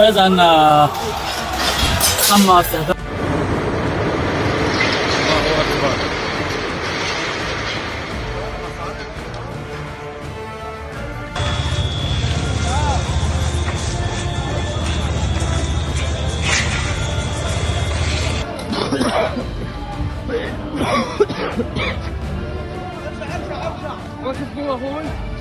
further than uh, Amsterdam. Wolltest du holen?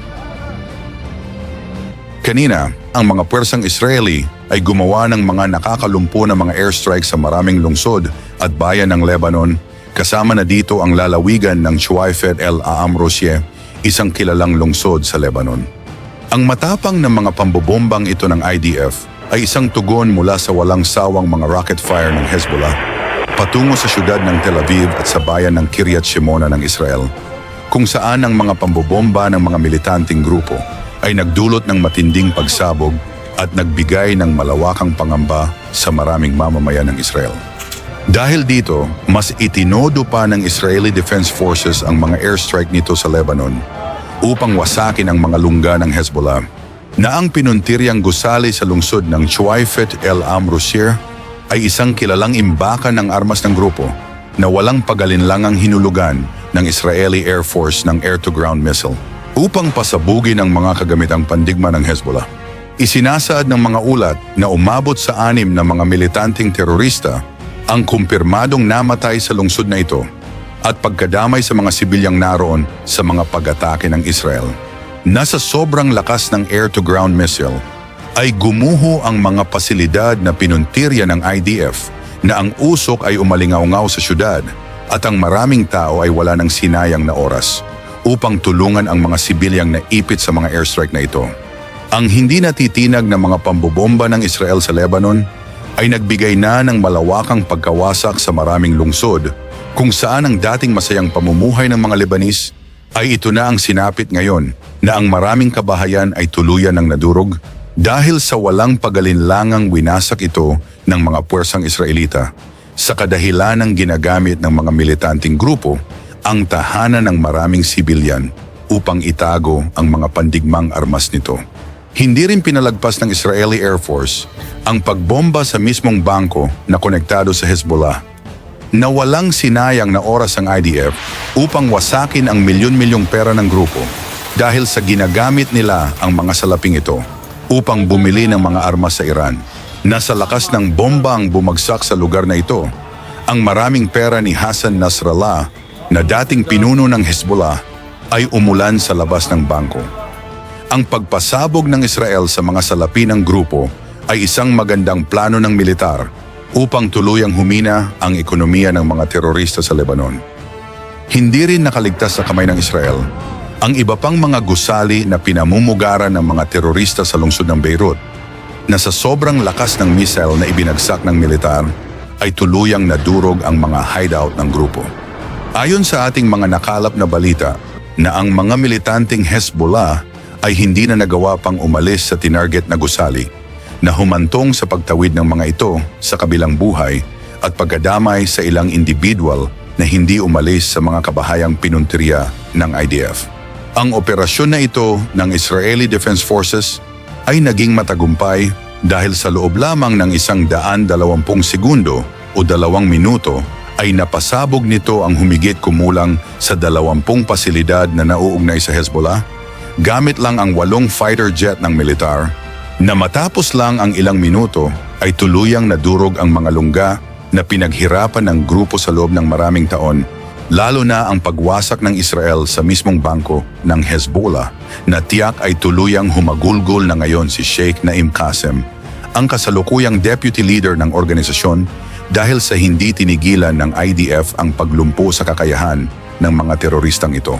Kanina, ang mga pwersang Israeli ay gumawa ng mga nakakalumpo na mga airstrike sa maraming lungsod at bayan ng Lebanon, kasama na dito ang lalawigan ng Shuaifet El Aam Roshie, isang kilalang lungsod sa Lebanon. Ang matapang ng mga pambobombang ito ng IDF ay isang tugon mula sa walang sawang mga rocket fire ng Hezbollah patungo sa syudad ng Tel Aviv at sa bayan ng Kiryat Shimona ng Israel, kung saan ang mga pambobomba ng mga militanteng grupo ay nagdulot ng matinding pagsabog at nagbigay ng malawakang pangamba sa maraming mamamayan ng Israel. Dahil dito, mas itinodo pa ng Israeli Defense Forces ang mga airstrike nito sa Lebanon upang wasakin ang mga lungga ng Hezbollah na ang pinuntiryang gusali sa lungsod ng Chuaifet El Amrusir ay isang kilalang imbakan ng armas ng grupo na walang pagalinlangang hinulugan ng Israeli Air Force ng air-to-ground missile upang pasabugin ang mga kagamitang pandigma ng Hezbollah. Isinasaad ng mga ulat na umabot sa anim na mga militanteng terorista ang kumpirmadong namatay sa lungsod na ito at pagkadamay sa mga sibilyang naroon sa mga pag-atake ng Israel. Nasa sobrang lakas ng air-to-ground missile ay gumuho ang mga pasilidad na pinuntirya ng IDF na ang usok ay umalingaw sa syudad at ang maraming tao ay wala ng sinayang na oras upang tulungan ang mga sibilyang naipit sa mga airstrike na ito. Ang hindi natitinag na mga pambobomba ng Israel sa Lebanon ay nagbigay na ng malawakang pagkawasak sa maraming lungsod kung saan ang dating masayang pamumuhay ng mga Lebanese ay ito na ang sinapit ngayon na ang maraming kabahayan ay tuluyan ng nadurog dahil sa walang pagalinlangang winasak ito ng mga puwersang Israelita sa kadahilan ng ginagamit ng mga militanteng grupo ang tahanan ng maraming sibilyan upang itago ang mga pandigmang armas nito. Hindi rin pinalagpas ng Israeli Air Force ang pagbomba sa mismong bangko na konektado sa Hezbollah na walang sinayang na oras ang IDF upang wasakin ang milyon-milyong pera ng grupo dahil sa ginagamit nila ang mga salaping ito upang bumili ng mga armas sa Iran. Nasa lakas ng bomba ang bumagsak sa lugar na ito, ang maraming pera ni Hassan Nasrallah na dating pinuno ng Hezbollah ay umulan sa labas ng bangko. Ang pagpasabog ng Israel sa mga salapi ng grupo ay isang magandang plano ng militar upang tuluyang humina ang ekonomiya ng mga terorista sa Lebanon. Hindi rin nakaligtas sa kamay ng Israel ang iba pang mga gusali na pinamumugaran ng mga terorista sa lungsod ng Beirut na sa sobrang lakas ng missile na ibinagsak ng militar ay tuluyang nadurog ang mga hideout ng grupo. Ayon sa ating mga nakalap na balita na ang mga militanteng Hezbollah ay hindi na nagawa pang umalis sa tinarget na gusali na humantong sa pagtawid ng mga ito sa kabilang buhay at pagkadamay sa ilang individual na hindi umalis sa mga kabahayang pinuntirya ng IDF. Ang operasyon na ito ng Israeli Defense Forces ay naging matagumpay dahil sa loob lamang ng isang daan dalawampung segundo o dalawang minuto ay napasabog nito ang humigit kumulang sa dalawampung pasilidad na nauugnay sa Hezbollah gamit lang ang walong fighter jet ng militar na matapos lang ang ilang minuto ay tuluyang nadurog ang mga lungga na pinaghirapan ng grupo sa loob ng maraming taon lalo na ang pagwasak ng Israel sa mismong bangko ng Hezbollah na tiyak ay tuluyang humagulgol na ngayon si Sheikh Naim Qasem, ang kasalukuyang deputy leader ng organisasyon dahil sa hindi tinigilan ng IDF ang paglumpo sa kakayahan ng mga teroristang ito.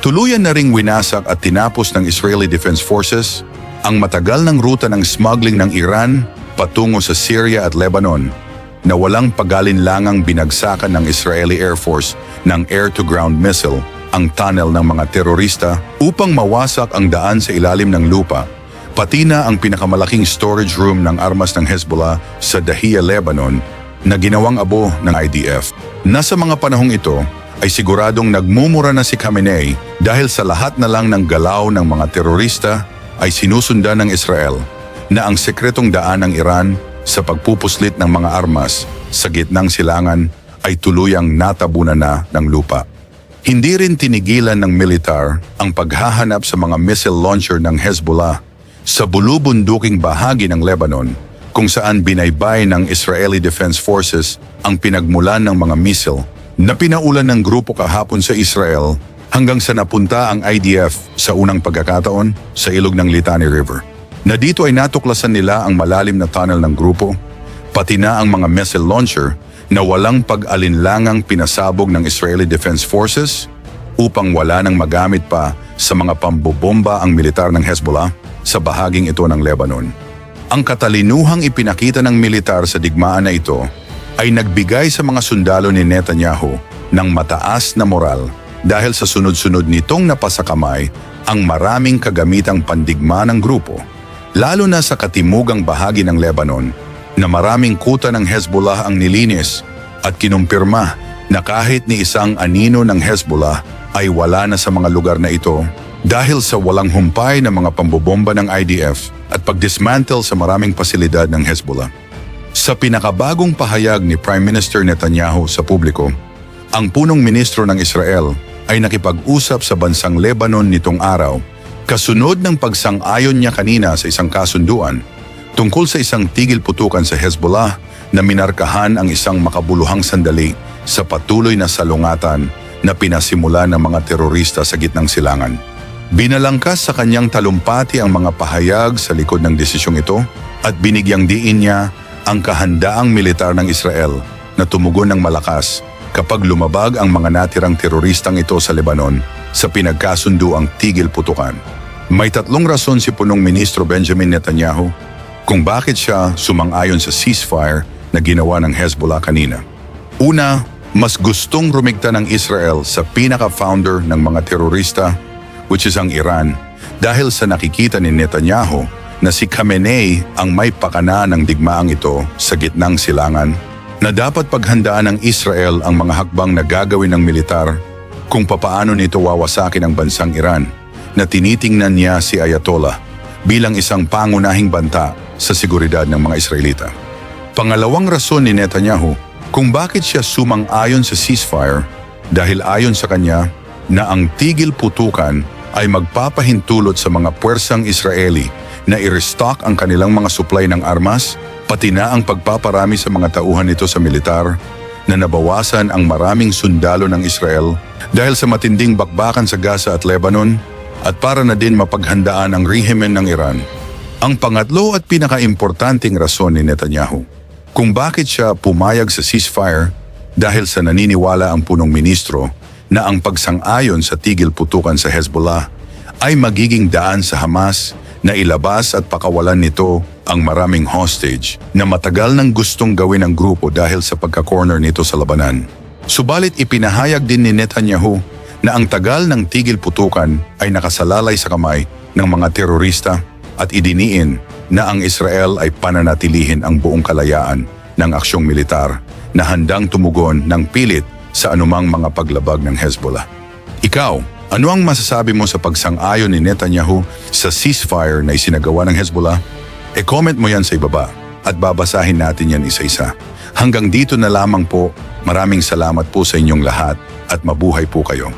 Tuluyan na ring winasak at tinapos ng Israeli Defense Forces ang matagal ng ruta ng smuggling ng Iran patungo sa Syria at Lebanon na walang pagalinlangang binagsakan ng Israeli Air Force ng air-to-ground missile ang tunnel ng mga terorista upang mawasak ang daan sa ilalim ng lupa, pati na ang pinakamalaking storage room ng armas ng Hezbollah sa Dahia, Lebanon na ginawang abo ng IDF. Nasa mga panahong ito ay siguradong nagmumura na si Khamenei dahil sa lahat na lang ng galaw ng mga terorista ay sinusundan ng Israel na ang sekretong daan ng Iran sa pagpupuslit ng mga armas sa gitnang silangan ay tuluyang natabunan na ng lupa. Hindi rin tinigilan ng militar ang paghahanap sa mga missile launcher ng Hezbollah sa bulubunduking bahagi ng Lebanon kung saan binaybay ng Israeli Defense Forces ang pinagmulan ng mga missile na pinaulan ng grupo kahapon sa Israel hanggang sa napunta ang IDF sa unang pagkakataon sa ilog ng Litani River. Na dito ay natuklasan nila ang malalim na tunnel ng grupo, pati na ang mga missile launcher na walang pag-alinlangang pinasabog ng Israeli Defense Forces upang wala nang magamit pa sa mga pambobomba ang militar ng Hezbollah sa bahaging ito ng Lebanon. Ang katalinuhang ipinakita ng militar sa digmaan na ito ay nagbigay sa mga sundalo ni Netanyahu ng mataas na moral dahil sa sunod-sunod nitong napasakamay ang maraming kagamitang pandigma ng grupo, lalo na sa katimugang bahagi ng Lebanon na maraming kuta ng Hezbollah ang nilinis at kinumpirma na kahit ni isang anino ng Hezbollah ay wala na sa mga lugar na ito dahil sa walang humpay ng mga pambobomba ng IDF at pagdismantle sa maraming pasilidad ng Hezbollah. Sa pinakabagong pahayag ni Prime Minister Netanyahu sa publiko, ang punong ministro ng Israel ay nakipag-usap sa bansang Lebanon nitong araw kasunod ng pagsang-ayon niya kanina sa isang kasunduan tungkol sa isang tigil putukan sa Hezbollah na minarkahan ang isang makabuluhang sandali sa patuloy na salungatan na pinasimula ng mga terorista sa gitnang silangan. Binalangkas sa kanyang talumpati ang mga pahayag sa likod ng desisyong ito at binigyang diin niya ang kahandaang militar ng Israel na tumugon ng malakas kapag lumabag ang mga natirang teroristang ito sa Lebanon sa pinagkasunduang tigil putukan. May tatlong rason si punong ministro Benjamin Netanyahu kung bakit siya sumang-ayon sa ceasefire na ginawa ng Hezbollah kanina. Una, mas gustong rumigta ng Israel sa pinaka-founder ng mga terorista, which is ang Iran, dahil sa nakikita ni Netanyahu na si Khamenei ang may pakana ng digmaang ito sa gitnang silangan, na dapat paghandaan ng Israel ang mga hakbang na gagawin ng militar kung papaano nito wawasakin ang bansang Iran na tinitingnan niya si Ayatollah bilang isang pangunahing banta sa seguridad ng mga Israelita. Pangalawang rason ni Netanyahu kung bakit siya sumang-ayon sa ceasefire dahil ayon sa kanya na ang tigil putukan ay magpapahintulot sa mga puwersang Israeli na i-restock ang kanilang mga supply ng armas, pati na ang pagpaparami sa mga tauhan nito sa militar, na nabawasan ang maraming sundalo ng Israel dahil sa matinding bakbakan sa Gaza at Lebanon, at para na din mapaghandaan ang rehimen ng Iran. Ang pangatlo at pinakaimportanteng rason ni Netanyahu kung bakit siya pumayag sa ceasefire dahil sa naniniwala ang punong ministro na ang pagsang-ayon sa tigil putukan sa Hezbollah ay magiging daan sa Hamas na ilabas at pakawalan nito ang maraming hostage na matagal nang gustong gawin ng grupo dahil sa pagka-corner nito sa labanan. Subalit ipinahayag din ni Netanyahu na ang tagal ng tigil putukan ay nakasalalay sa kamay ng mga terorista at idiniin na ang Israel ay pananatilihin ang buong kalayaan ng aksyong militar na handang tumugon ng pilit sa anumang mga paglabag ng Hezbollah. Ikaw, ano ang masasabi mo sa pagsang-ayon ni Netanyahu sa ceasefire na isinagawa ng Hezbollah? E-comment mo yan sa ibaba at babasahin natin yan isa-isa. Hanggang dito na lamang po, maraming salamat po sa inyong lahat at mabuhay po kayo.